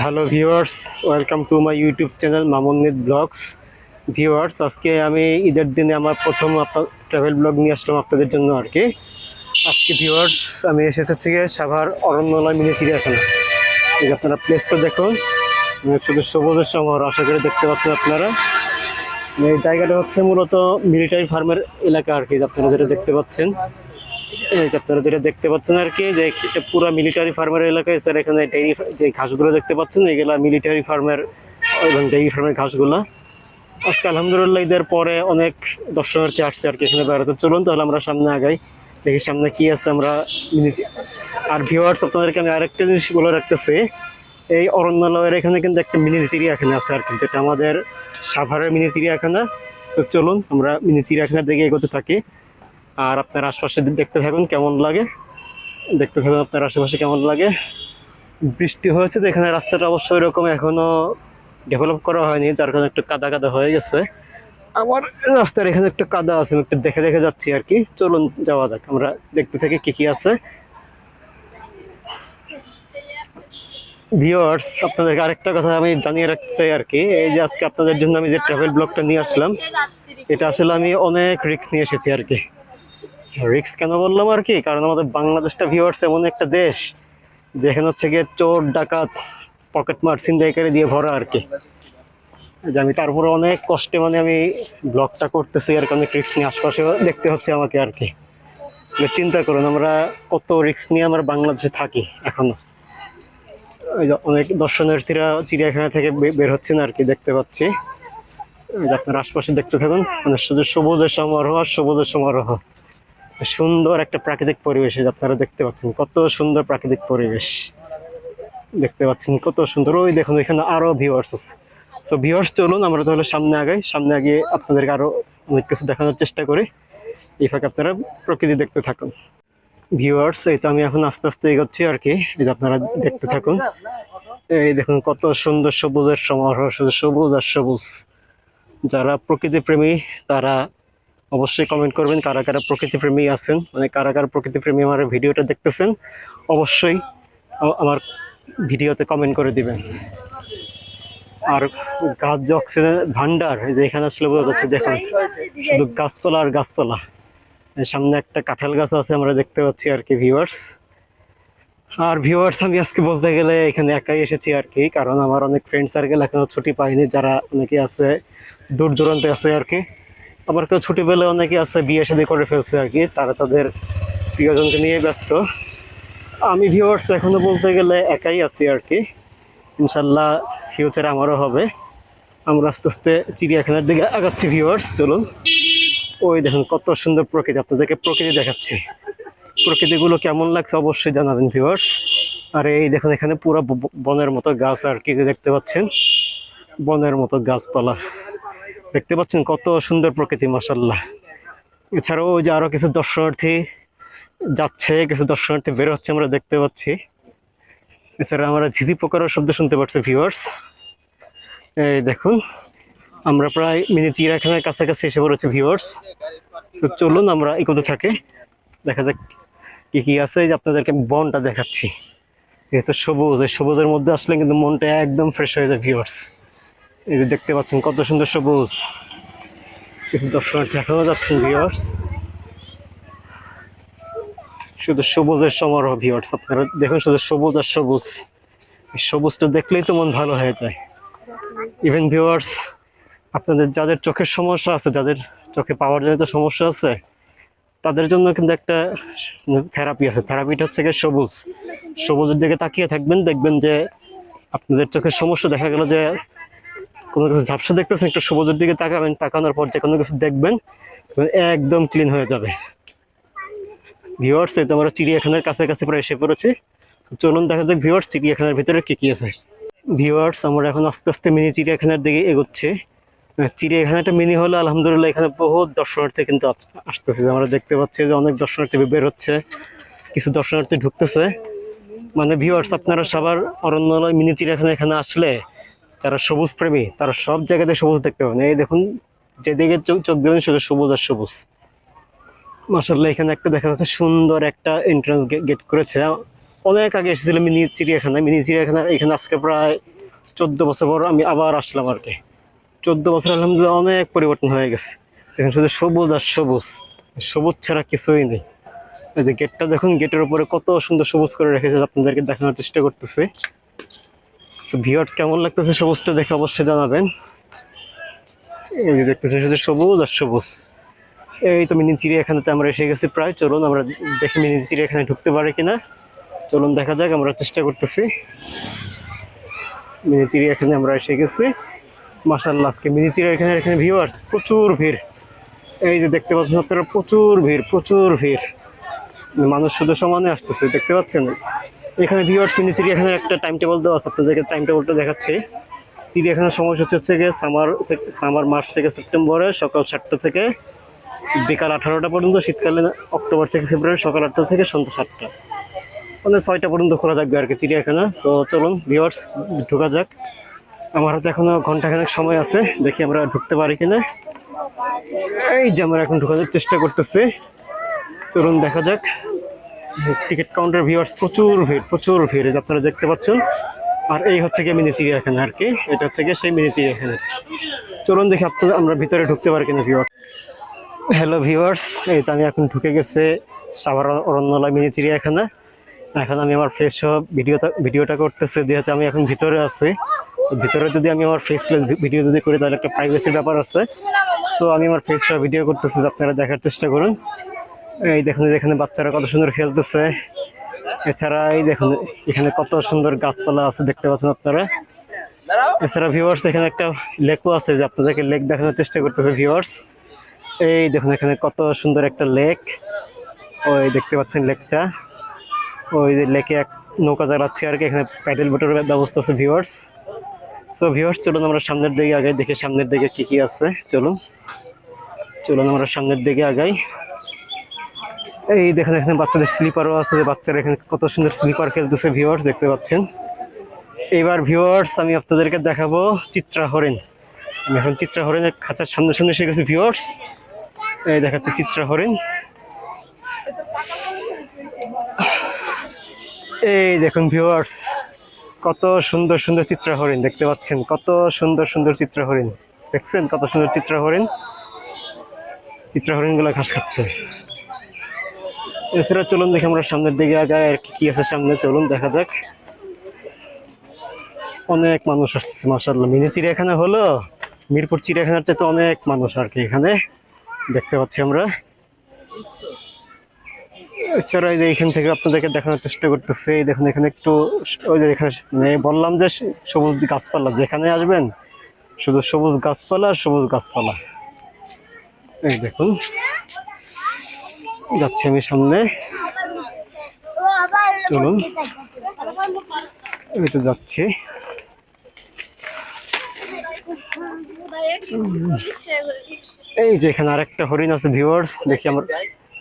Hello viewers welcome to my YouTube channel মামুন্নিত blogs viewers আজকে আমি ঈদের দিনে আমার প্রথম আপনার ট্রাভেল ব্লগ নিয়ে আসলাম আপনাদের জন্য আর কি। আজকে ভিউয়ার্স আমি এসেছি হচ্ছে সাভার অরণ্যলয় মিনি চিড়িয়াখানা। এই যে আপনারা প্লেসটা দেখুন মানে শুধু সবুজের শহর আশা করে দেখতে পাচ্ছেন আপনারা। এই জায়গাটা হচ্ছে মূলত মিলিটারি ফার্মের এলাকা আর কি আপনারা যেটা দেখতে পাচ্ছেন। এই যেটা দেখতে পাচ্ছেন আর কি, যে এটা পুরো মিলিটারি ফার্মের এলাকায় স্যার এখানে ডেইরি যে ঘাসগুলো দেখতে পাচ্ছেন, এগুলা মিলিটারি ফার্মের এবং ডেইরি ফার্মের ঘাসগুলো। আজকে আলহামদুলিল্লাহ ঈদের পরে অনেক দর্শনার্থী আসছে আর কি এখানে বেড়াতে। চলুন তাহলে আমরা সামনে আগাই, দেখি সামনে কি আছে আমরা আর ভিওয়ার্স আপনাদেরকে আমি আরেকটা জিনিস বলে রাখতেছি, এই অরণ্যালয়ের এখানে কিন্তু একটা মিনি চিড়িয়াখানা আছে আর কি, যেটা আমাদের সাভারের মিনি চিড়িয়াখানা। তো চলুন আমরা মিনি চিড়িয়াখানার দিকে এগোতে থাকি। আর আপনার আশপাশে দেখতে থাকুন, কেমন লাগে? দেখতে থাকুন আপনার আশেপাশে কেমন লাগে? বৃষ্টি হয়েছে তো এখানে রাস্তাটা অবশ্য এরকম এখনও ডেভেলপ করা হয়নি, যার কারণে একটু কাদা কাদা হয়ে গেছে। আমার রাস্তার এখানে একটু কাদা আছে, আমি একটু দেখে দেখে যাচ্ছি আর কি। চলুন, যাওয়া যাক। আমরা দেখতে থাকি কী কী আছে। ভিওয়ার্স আপনাদেরকে আরেকটা কথা আমি জানিয়ে রাখতে চাই আর কি। এই যে আজকে আপনাদের জন্য আমি যে ট্রাভেল ব্লগটা নিয়ে আসলাম, এটা আসলে আমি অনেক রিস্ক নিয়ে এসেছি আর কি। রিক্স কেন বললাম আর কি? কারণ আমাদের বাংলাদেশটা ভিউয়ার্স এমন একটা দেশ যেখানে হচ্ছে গিয়ে চোর, ডাকাত পকেট মার ছিনতাইকারী দিয়ে ভরা আর কি। যে আমি তারপরে অনেক কষ্টে মানে আমি ব্লগটা করতেছি আর অনেক রিক্স নিয়ে আশপাশে দেখতে হচ্ছে আমাকে আর কি। চিন্তা করুন, আমরা কত রিক্স নিয়ে আমরা বাংলাদেশে থাকি এখনও? ওই যে অনেক দর্শনার্থীরা চিড়িয়াখানা থেকে বের হচ্ছেন আর কি দেখতে পাচ্ছি। আপনার আশপাশে দেখতে থাকুন মানে শুধু সবুজের সমারোহ আর সবুজের সমারোহ। সুন্দর একটা প্রাকৃতিক পরিবেশ আপনারা দেখতে পাচ্ছেন, কত সুন্দর প্রাকৃতিক পরিবেশ। দেখতে পাচ্ছেন কত সুন্দর। ওই দেখুন, এখানে আরও ভিউয়ার্স আছে। সো ভিউয়ার্স চলুন, আমরা তাহলে সামনে আগাই। সামনে আগে আপনাদেরকে আরও অনেক কিছু দেখানোর চেষ্টা করি। এই ফাঁকে আপনারা প্রকৃতি দেখতে থাকুন। ভিউয়ার্স এই তো আমি এখন আস্তে আস্তে এগোচ্ছি আর কি। এই যে আপনারা দেখতে থাকুন। এই দেখুন, কত সুন্দর সবুজের সমারোহ, সবুজ আর সবুজ। যারা প্রকৃতি প্রেমী তারা অবশ্যই কমেন্ট করবেন কারা কারা প্রকৃতি প্রেমী আছেন মানে কারা কারা প্রকৃতি প্রেমী আমার ভিডিওটা দেখতেছেন, অবশ্যই আমার ভিডিওতে কমেন্ট করে দিবেন। আর গাছ যে অক্সিজেন ভান্ডার যে এখানে আসলে বোঝা যাচ্ছে, দেখুন, শুধু গাছপালা আর গাছপালা। সামনে একটা কাঁঠাল গাছ আছে, আমরা দেখতে পাচ্ছি আর কি ভিউয়ার্স আর ভিউয়ার্স আমি আজকে বলতে গেলে এখানে একাই এসেছি আর কি, কারণ আমার অনেক ফ্রেন্ড সার্কেল এখনও ছুটি পাইনি যারা অনেকে আছে, দূর দূরান্তে আছে আর কি। আবার কেউ ছুটি পেলে অনেকে আছে, বিয়ে শাদী করে ফেলছে আর কি। তারা তাদের প্রিয়জনকে নিয়ে ব্যস্ত। আমি ভিউয়ার্স এখনও বলতে গেলে একাই আছি আর কি। ইনশাল্লাহ ফিউচারে আমারও হবে। আমরা আস্তে আস্তে চিড়িয়াখানার দিকে আগাচ্ছি ভিউয়ার্স চলুন। ওই দেখুন কত সুন্দর প্রকৃতি, আপনাদেরকে প্রকৃতি দেখাচ্ছি। প্রকৃতিগুলো কেমন লাগছে অবশ্যই জানাবেন ভিউয়ার্স আর এই দেখুন এখানে পুরো বনের মতো গাছ আর কি দেখতে পাচ্ছেন। বনের মতো গাছপালা। দেখতে পাচ্ছেন কত সুন্দর প্রকৃতি মাসাল্লাহ এছাড়াও যে আরও কিছু দর্শনার্থী যাচ্ছে, কিছু দর্শনার্থী বের হচ্ছে আমরা দেখতে পাচ্ছি। এছাড়া আমরা ঝিঝি পোকারও শব্দ শুনতে পাচ্ছি ভিউয়ার্স এই দেখুন, আমরা প্রায় মিনি চিড়িয়াখানার কাছাকাছি এসে পড়েছি ভিউয়ার্স তো চলুন আমরা এগোতে থাকে। দেখা যাক কি কি আছে যে আপনাদেরকে বনটা দেখাচ্ছি। যেহেতু সবুজ, এই সবুজের মধ্যে আসলে কিন্তু মনটা একদম ফ্রেশ হয়ে যায় ভিউয়ার্স এই যে দেখতে পাচ্ছেন কত সুন্দর সবুজ। কিছু দর্শনার্থী এখনও যাচ্ছেন ভিউয়ার্স শুধু সবুজের সমারোহ ভিউয়ার্স আপনারা দেখুন শুধু সবুজ আর সবুজ। সবুজটা দেখলেই তো মন ভালো হয়ে যায়। ইভেন ভিউয়ার্স আপনাদের যাদের চোখের সমস্যা আছে, যাদের চোখে পাওয়ার জনিত সমস্যা আছে, তাদের জন্য কিন্তু একটা থেরাপি আছে। থেরাপিটা হচ্ছে গিয়ে সবুজ। সবুজের দিকে তাকিয়ে থাকবেন, দেখবেন যে আপনাদের চোখের সমস্যা দেখা গেল যে কোনো কিছু ঝাপসা দেখতেছেন, একটু সবুজের দিকে তাকাবেন, তাকানোর পর যে কোনো কিছু দেখবেন একদম ক্লিন হয়ে যাবে। ভিউয়ার্স এই তো আমরা চিড়িয়াখানার কাছাকাছি প্রায় এসে পড়েছি। চলুন দেখা যাক ভিওয়ার্স চিড়িয়াখানার ভিতরে কী কী আছে। ভিউয়ার্স আমরা এখন আস্তে আস্তে মিনি চিড়িয়াখানার দিকে এগোচ্ছি। চিড়িয়াখানাটা মিনি হলে, আলহামদুলিল্লাহ, এখানে বহুত দর্শনার্থী কিন্তু আসতেছে। আমরা দেখতে পাচ্ছি যে অনেক দর্শনার্থী বের হচ্ছে কিছু দর্শনার্থী ঢুকতেছে। মানে ভিউয়ার্স আপনারা সবার অরণ্যালয় মিনি চিড়িয়াখানা এখানে আসলে যারা সবুজ প্রেমী, তারা সব জায়গাতে সবুজ দেখতে পাবেন। এই দেখুন, যেদিকে চোখ চোখ দেবেন শুধু সবুজ আর সবুজ। মাসাল্লাহ এখানে একটা দেখা যাচ্ছে সুন্দর একটা এন্ট্রান্স গেট করেছে। অনেক আগে এসেছিলাম মিনি চিড়িয়াখানায়। মিনি চিড়িয়াখানা এখানে আজকে প্রায় চোদ্দ বছর পর আমি আবার আসলাম আর কি। চোদ্দ বছর আলহামদুলিল্লাহ অনেক পরিবর্তন হয়ে গেছে। এখানে শুধু সবুজ আর সবুজ। সবুজ ছাড়া কিছুই নেই। এই যে গেটটা দেখুন গেটের উপরে কত সুন্দর সবুজ করে রেখেছে। আপনাদেরকে দেখানোর চেষ্টা করতেছি। তো কেমন লাগতেছে সবুজটা দেখে অবশ্যই জানাবেন। এই যে দেখতেছেন শুধু সবুজ আর সবুজ। এই তো মিনি চিড়িয়াখানাতে আমরা এসে গেছি প্রায়। চলুন আমরা দেখি মিনি চিড়িয়াখানায় ঢুকতে পারি কিনা। চলুন দেখা যাক, আমরা চেষ্টা করতেছি। মিনি চিড়িয়াখানায় আমরা এসে গেছি। মাসাল্লাহ আজকে মিনি চিড়িয়াখানার এখানে ভিউয়ার্স প্রচুর ভিড়। এই যে দেখতে পাচ্ছেন আপনারা, প্রচুর ভিড় প্রচুর ভিড়। মানুষ শুধু সমানে আসতেছে, দেখতে পাচ্ছেন? এখানে ভিউয়ার্স মিনি চিড়িয়াখানার একটা টাইম টেবল দেওয়া আছে, আপনাদেরকে টাইম টেবিলটা দেখাচ্ছি। চিড়িয়াখানার সময়সূচি হচ্ছে গিয়ে সামার থেকে সামার মার্চ থেকে সেপ্টেম্বরে সকাল সাতটা থেকে বিকাল আঠারোটা পর্যন্ত শীতকালে অক্টোবর থেকে ফেব্রুয়ারি সকাল আটটা থেকে সন্ধ্যা সাতটা। মানে ছয়টা পর্যন্ত খোলা থাকবে আর কি চিড়িয়াখানা। সো চলুন ভিউয়ার্স ঢোকা যাক। আমার হাতে এখনও ঘন্টাখানেক সময় আছে, দেখি আমরা ঢুকতে পারি কিনা। এই যে আমরা এখন ঢোকানোর চেষ্টা করতেছি। চলুন, দেখা যাক। টিকিট কাউন্টার ভিউয়ার্স প্রচুর ভিড় প্রচুর ভিড় আপনারা দেখতে পাচ্ছেন। আর এই হচ্ছে গিয়ে মিনি চিড়িয়াখানা আর কি, এটা হচ্ছে গিয়ে সেই মিনি চিড়িয়াখানা। চলুন দেখি আপনারা আমরা ভিতরে ঢুকতে পারি কিনা ভিউয়ার্স হ্যালো ভিউয়ার্স এই তো আমি এখন ঢুকে গেছে সাভার অরণ্যলা মিনি চিড়িয়াখানা। এখন আমি আমার সহ ভিডিওটা ভিডিওটা করতেছি, যেহেতু আমি এখন ভিতরে আছি। ভিতরে যদি আমি আমার ফেসলেস ভিডিও যদি করি, তাহলে একটা প্রাইভেসির ব্যাপার আছে। সো আমি আমার ফেস ভিডিও করতেছি, আপনারা দেখার চেষ্টা করুন। এই দেখুন এখানে বাচ্চারা কত সুন্দর খেলতেছে। এছাড়া এই দেখুন, এখানে কত সুন্দর গাছপালা আছে, দেখতে পাচ্ছেন আপনারা। এছাড়া ভিউয়ার্স এখানে একটা লেকও আছে যে আপনাদেরকে লেক দেখানোর চেষ্টা করতেছে ভিউয়ার্স এই দেখুন, এখানে কত সুন্দর একটা লেক। ওই দেখতে পাচ্ছেন লেকটা। ওই যে লেকে এক নৌকা চালাচ্ছে আর কি, এখানে প্যাডেল বোটের ব্যবস্থা আছে ভিউয়ার্স সো ভিউয়ার্স চলুন আমরা সামনের দিকে আগাই, দেখি সামনের দিকে কি কি আছে। চলুন। চলুন আমরা সামনের দিকে আগাই। এই দেখেন, এখানে বাচ্চাদের স্লিপারও আছে, যে বাচ্চারা এখানে কত সুন্দর স্লিপার খেলতেছে ভিউয়ার্স দেখতে পাচ্ছেন। এবার ভিউয়ার্স আমি আপনাদেরকে দেখাবো চিত্রা হরিণ আমি এখন চিত্রা হরিণের খাঁচার সামনে সামনে এসে গেছি ভিউয়ার্স এই দেখাচ্ছে চিত্রা হরিণ এই দেখুন ভিউয়ার্স কত সুন্দর সুন্দর চিত্রা হরিণ দেখতে পাচ্ছেন, কত সুন্দর সুন্দর চিত্রা হরিণ দেখছেন কত সুন্দর চিত্রা হরিণ চিত্রা হরিণগুলো ঘাস খাচ্ছে। এছাড়া চলুন দেখি আমরা সামনের দিকে আগায় আর কি আছে সামনে। চলুন, দেখা যাক। অনেক মানুষ আসতেছে মাসাল্লাহ মিনি চিড়িয়াখানা হলো, মিরপুর চিড়িয়াখানার চাইতে অনেক মানুষ আর কি এখানে। দেখতে পাচ্ছি আমরা। এছাড়া এই যে এখান থেকে আপনাদেরকে দেখানোর চেষ্টা করতেছি দেখুন এখানে একটু ওই যে এখানে মানে বললাম যে সবুজ গাছপালা, যেখানে আসবেন শুধু সবুজ গাছপালা আর সবুজ গাছপালা। এই দেখুন। যাচ্ছি আমি সামনে। চলুন। এই তো যাচ্ছি। এই যে এখানে আরেকটা হরিণ আছে ভিউয়ার্স দেখি আমরা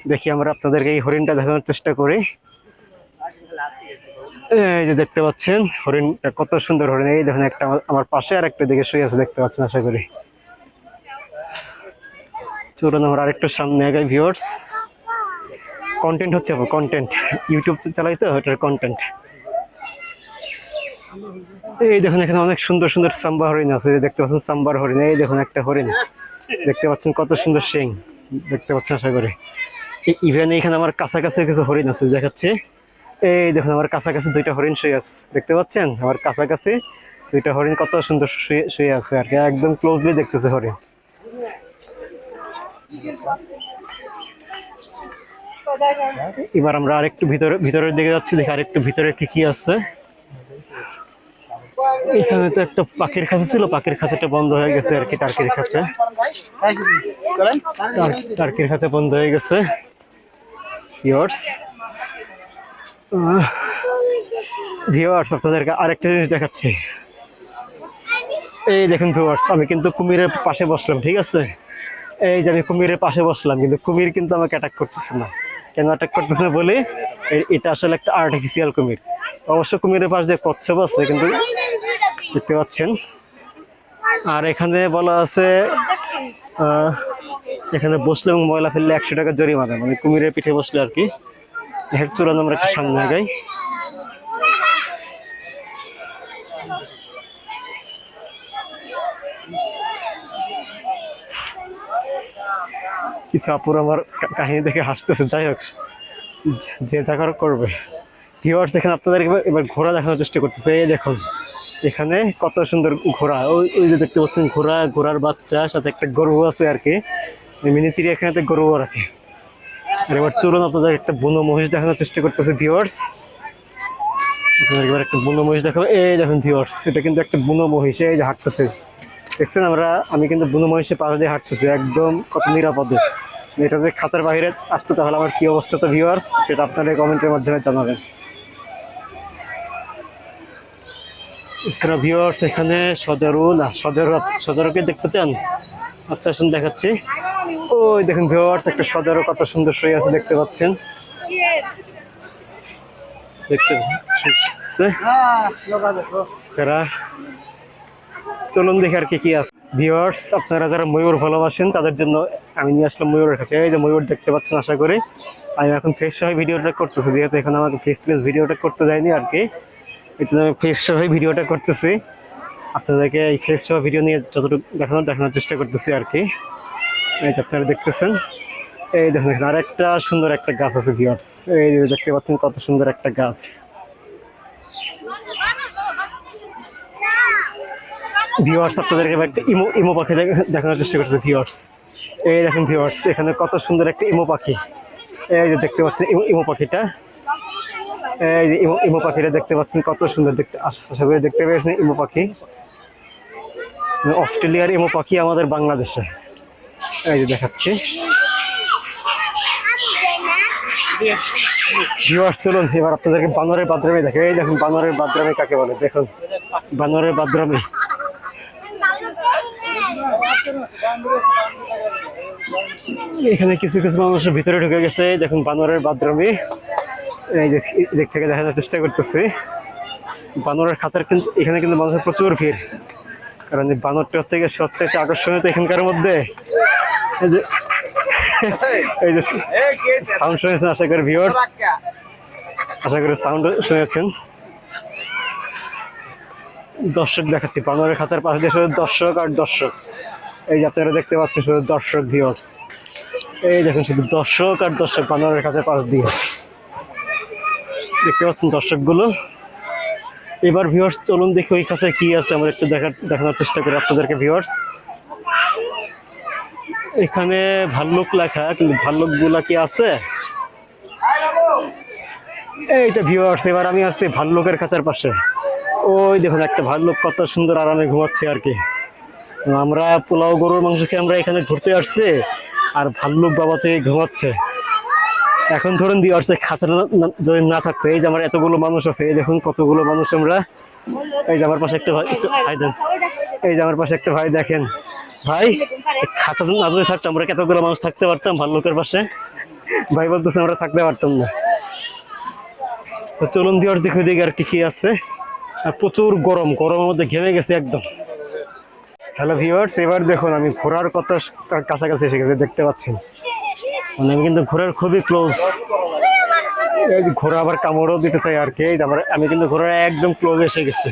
দেখি আমরা আপনাদেরকে এই হরিণটা দেখানোর চেষ্টা করি। এই যে দেখতে পাচ্ছেন, হরিণটা কত সুন্দর হরিণ। এই দেখুন একটা আমার- পাশে আর একটা দিকে শুয়ে আছে, দেখতে পাচ্ছেন, আশা করি। চলুন আমরা আরেকটু সামনে আগে ভিউয়ার্স কন্টেন্ট হচ্ছে কন্টেন্ট ইউটিউব চালাই তো, ওটার কন্টেন্ট এই দেখুন, এখানে অনেক সুন্দর সুন্দর সাম্বা হরিণ আছে দেখতে পাচ্ছেন সাম্বার হরিণ, এই দেখুন একটা হরিণ। দেখতে পাচ্ছেন কত সুন্দর শিং, দেখতে পাচ্ছেন আশা করি। ইভেন এখানে আমার কাছাকাছি কিছু হরিণ আছে, দেখাচ্ছে। এই দেখুন, আমার কাছাকাছি দুইটা হরিণ শুয়ে আছে, দেখতে পাচ্ছেন? আমার কাছাকাছি দুইটা হরিণ কত সুন্দর শুয়ে শুয়ে আছে আর কি, একদম ক্লোজলি দেখতেছে হরিণ। এবার আমরা আরেকটু ভিতরে ভিতরের দিকে যাচ্ছি, দেখি আরেকটু ভিতরে কি কি আছে। এখানে তো একটা পাখির খাঁচা ছিল, পাখির খাঁচাটা বন্ধ হয়ে গেছে আর কি, টার্কির খাঁচা। টার্কির খাঁচা বন্ধ হয়ে গেছে। ভিওয়ার্স ভিওয়ার্স আপনাদেরকে আরেকটা জিনিস দেখাচ্ছি। এই দেখুন ভিওয়ার্স আমি কিন্তু কুমিরের পাশে বসলাম, ঠিক আছে? এই যে আমি কুমিরের পাশে বসলাম, কিন্তু কুমির কিন্তু আমাকে অ্যাটাক করতেছে না। কেন অ্যাটাক করতেছে বলে? এটা আসলে একটা আর্টিফিশিয়াল কুমির। অবশ্য কুমিরের পাশ দিয়ে কচ্ছপ আছে, কিন্তু দেখতে পাচ্ছেন। আর এখানে বলা আছে এখানে বসলে এবং ময়লা ফেললে একশো টাকা জরিমানা। মানে কুমিরের পিঠে বসলে আর কি। এক চূড়ান আমরা একটু সামনে আগাই। কিছু আপুর আমার কাহিনী দেখে হাসতেছে, যাই হোক, যে- যে যা করে করবে। ভিউয়ার্স এখানে আপনাদের এবার- ঘোড়া দেখানোর চেষ্টা করতেছে। এই দেখুন, এখানে কত সুন্দর ঘোড়া। ওই ওই যে দেখতে পাচ্ছেন ঘোড়া, ঘোড়ার বাচ্চা, সাথে একটা গরু আছে আর কি। মিনি চিড়িয়াখানাতে গরুও রাখে। আর এবার চলুন আপনাদের একটা বুনো মহিষ দেখানোর চেষ্টা করতেছে ভিউয়ার্স এবার একটা বুনো মহিষ দেখাবো। এই দেখুন ভিউয়ার্স এটা কিন্তু একটা বুনো মহিষ, এই যে হাঁটতেছে। দেখছেন আমরা আমি কিন্তু বুনো মহিষের পাশে দিয়ে হাঁটতেছি একদম কত নিরাপদে। এটা যে খাঁচার বাইরে আসতো তাহলে আমার কী অবস্থা তো ভিউয়ার্স সেটা আপনারা কমেন্টের মাধ্যমে জানাবেন। এছাড়া ভিউয়ার্স এখানে সজারু না সজারু সজারুকে দেখতে চান? আচ্ছা শুন দেখাচ্ছি। ওই দেখুন ভিউয়ার্স একটা সজারু কত সুন্দর শুয়ে আছে দেখতে পাচ্ছেন। দেখতে এছাড়া চলুন দেখি আর কি কি আছে। ভিউয়ার্স আপনারা যারা ময়ূর ভালোবাসেন, তাদের জন্য আমি নিয়ে আসলাম ময়ূরের কাছে। এই যে ময়ূর দেখতে পাচ্ছেন, আশা করি আমি এখন ফেস সহ ভিডিওটা করতেছি। যেহেতু এখন আমাকে ফেস প্লেস ভিডিওটা করতে যায়নি আর কি, এই জন্য আমি ফেস সহ ভিডিওটা করতেছি। আপনাদেরকে এই ফেস সহ ভিডিও নিয়ে যতটুকু দেখানোর দেখানোর চেষ্টা করতেছি আর কি। এই যে আপনারা দেখতেছেন, এই দেখুন এখানে আরেকটা সুন্দর একটা গাছ আছে ভিউয়ার্স এই দেখতে পাচ্ছেন কত সুন্দর একটা গাছ। ভিউয়ার্স আপনাদেরকে একটা ইমো ইমো পাখি দেখ- দেখানোর চেষ্টা করছে ভিউয়ার্স এই দেখুন ভিওয়ার্স এখানে কত সুন্দর একটা ইমো পাখি। এই যে দেখতে পাচ্ছেন ইমো পাখিটা। এই যে ইমো ইমো পাখিটা দেখতে পাচ্ছেন কত সুন্দর দেখতে, আশা করি দেখতে পেয়েছেন ইমো পাখি। অস্ট্রেলিয়ার ইমো পাখি আমাদের বাংলাদেশে। এই যে দেখাচ্ছি। ভিউয়ার্স চলুন, এবার আপনাদেরকে বানরের বাদ্রামে দেখে, এই দেখুন বানরের বাদ্রামে কাকে বলে, দেখুন। বানরের বাদ্রামে এখানে কিছু কিছু মানুষের ভিতরে ঢুকে গেছে। দেখুন, বানরের বাথরুমে এই যে দিক থেকে দেখানোর চেষ্টা করতেছি। বানরের খাঁচার কিন্তু এখানে কিন্তু মানুষের প্রচুর ভিড়। কারণ এই বানরটা হচ্ছে গিয়ে সবচেয়ে আকর্ষণীয় এখানকার মধ্যে। এই যে এই যে সাউন্ড শুনেছেন, আশা করি ভিউয়ার্স আশা করি সাউন্ড শুনেছেন। দর্শক দেখাচ্ছি, বানরের খাঁচার পাশে দর্শক আর দর্শক। এই যে আপনারা দেখতে পাচ্ছেন শুধু দর্শক ভিউয়ার্স এই দেখুন শুধু দর্শক আর দর্শক বানরের কাছে পাশ দিয়ে। দেখতে পাচ্ছেন দর্শকগুলো? এবার ভিউয়ার্স চলুন দেখি ওই কাছে কি আছে, আমরা একটু দেখার দেখানোর চেষ্টা করি আপনাদেরকে ভিউয়ার্স এখানে ভাল্লুক লেখা, কিন্তু ভাল্লুকগুলা কি আছে? এইটা ভিউয়ার্স এবার আমি আসছি ভাল্লুকের খাঁচার পাশে। ওই দেখুন, একটা ভাল্লুক কত সুন্দর আরামে ঘুমাচ্ছে আর কি। আমরা পোলাও গরুর মাংস খেয়ে আমরা এখানে ঘুরতে আসছি আর ভাল্লুক বাবা চেয়ে ঘুমাচ্ছে। এখন ধরুন দিয়ে আসছে খাঁচাটা যদি না থাকতো। এই যে আমার এতগুলো মানুষ আছে, এই দেখুন কতগুলো মানুষ আমরা। এই যে আমার পাশে একটা ভাই ভাই এই যে আমার পাশে একটা ভাই দেখেন। ভাই, খাঁচা না যদি থাকতো, আমরা কতগুলো মানুষ থাকতে পারতাম ভাল্লুকের পাশে? ভাই বলতেছে আমরা থাকতে পারতাম না। তো চলুন দিয়ে দেখে দিকে আর কি কি আছে। আর প্রচুর গরম, গরমের মধ্যে ঘেমে গেছে একদম। হ্যালো ভিউয়ার্স এবার দেখুন আমি ঘোড়ার কত কাছাকাছি এসে গেছে, দেখতে পাচ্ছেন? মানে আমি কিন্তু ঘোড়ার খুবই ক্লোজ ঘোড়া আবার কামড়ও দিতে চাই আর কি আমার আমি কিন্তু ঘোড়ার একদম ক্লোজ এসে গেছে।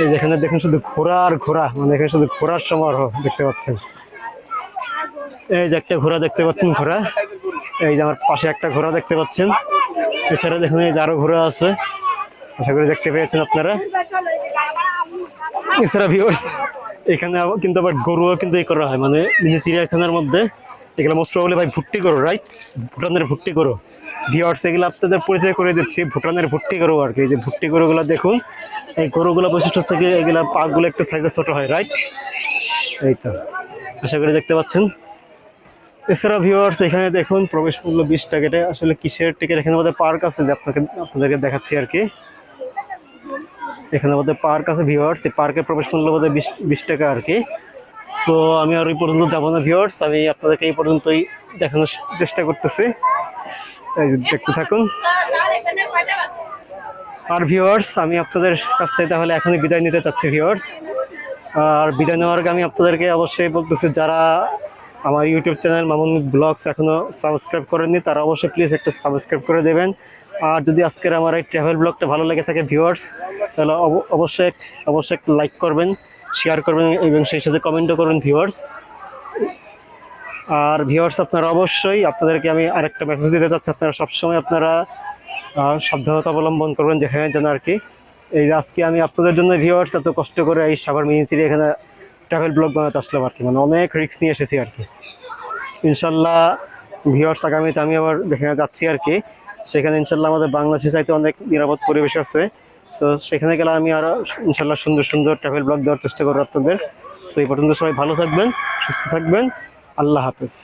এই যেখানে দেখুন শুধু ঘোড়া আর ঘোড়া মানে এখানে শুধু ঘোড়ার সমারোহ দেখতে পাচ্ছেন। এই যে একটা ঘোড়া দেখতে পাচ্ছেন ঘোড়া এই যে আমার পাশে একটা ঘোড়া দেখতে পাচ্ছেন। এছাড়া দেখুন এই যে আরও ঘোড়া আছে। আশা করি দেখতে পেয়েছেন আপনারা। এছাড়া ভিউয়ার্স এখানে কিন্তু আবার গরুও কিন্তু এই করা হয়। মানে মিনি চিড়িয়াখানার মধ্যে এগুলো মোস্ট প্রবলি ভাই ভুট্টি গরু রাইট ভুটানের ভুট্টি গরু। ভিউয়ার্স এগুলো আপনাদের পরিচয় করে দিচ্ছি, ভুটানের ভুট্টি গরু আর কি। যে ভুট্টি গরুগুলো দেখুন, এই গরুগুলো বৈশিষ্ট্য হচ্ছে কি, এগুলা পাগুলো একটু সাইজে ছোটো হয় রাইট এই তো, আশা করি দেখতে পাচ্ছেন। এছাড়া ভিউয়ার্স এখানে দেখুন, প্রবেশ মূল্য বিশ টাকাটা আসলে কিসের টিকিট এখানে আমাদের পার্ক আছে যে আপনাকে, আপনাদেরকে দেখাচ্ছি আর কি। এখানে আমাদের পার্ক আছে ভিওয়ার্স এই পার্কের প্রবেশ মূল্য বোধহয় বিশ বিশ টাকা আর কি। তো আমি আর এই পর্যন্ত যাব না ভিওয়ার্স আমি আপনাদেরকে এই পর্যন্তই দেখানোর চেষ্টা করতেছি। দেখতে থাকুন। আর ভিওয়ার্স আমি আপনাদের কাছ থেকে তাহলে এখনই বিদায় নিতে চাচ্ছি ভিউয়ার্স আর বিদায় নেওয়ার আগে আমি আপনাদেরকে অবশ্যই বলতেছি, যারা আমার ইউটিউব চ্যানেল মামুন ব্লগস এখনও সাবস্ক্রাইব করেননি, তারা অবশ্যই প্লিজ একটা সাবস্ক্রাইব করে দেবেন। আর যদি আজকের আমার এই ট্রাভেল ব্লগটা ভালো লেগে থাকে ভিউয়ার্স তাহলে অব- অবশ্যই অবশ্যই লাইক করবেন শেয়ার করবেন, এবং সেই সাথে কমেন্টও করবেন ভিউয়ার্স আর ভিউয়ার্স আপনারা অবশ্যই, আপনাদেরকে আমি আরেকটা মেসেজ দিতে চাচ্ছি, আপনারা সবসময় আপনারা সাবধানতা অবলম্বন করবেন, যেখানে যেন আর কি। এই আজকে আমি আপনাদের জন্য ভিউয়ার্স এত কষ্ট করে এই সাভার মিনিচিরি এখানে ট্রাভেল ব্লগ বানাতে আসলাম আর কি। মানে অনেক রিস্ক নিয়ে এসেছি আর কি। ইনশাল্লাহ ভিউয়ার্স আগামীতে আমি আবার যেখানে যাচ্ছি আর কি সেখানে ইনশাল্লাহ আমাদের বাংলাদেশে চাইতে অনেক নিরাপদ পরিবেশ আছে। তো সেখানে গেলে আমি আরও ইনশাল্লাহ সুন্দর সুন্দর ট্রাভেল ব্লগ দেওয়ার চেষ্টা করব আপনাদের। তো এই পর্যন্ত সবাই ভালো থাকবেন, সুস্থ থাকবেন। আল্লাহ হাফেজ।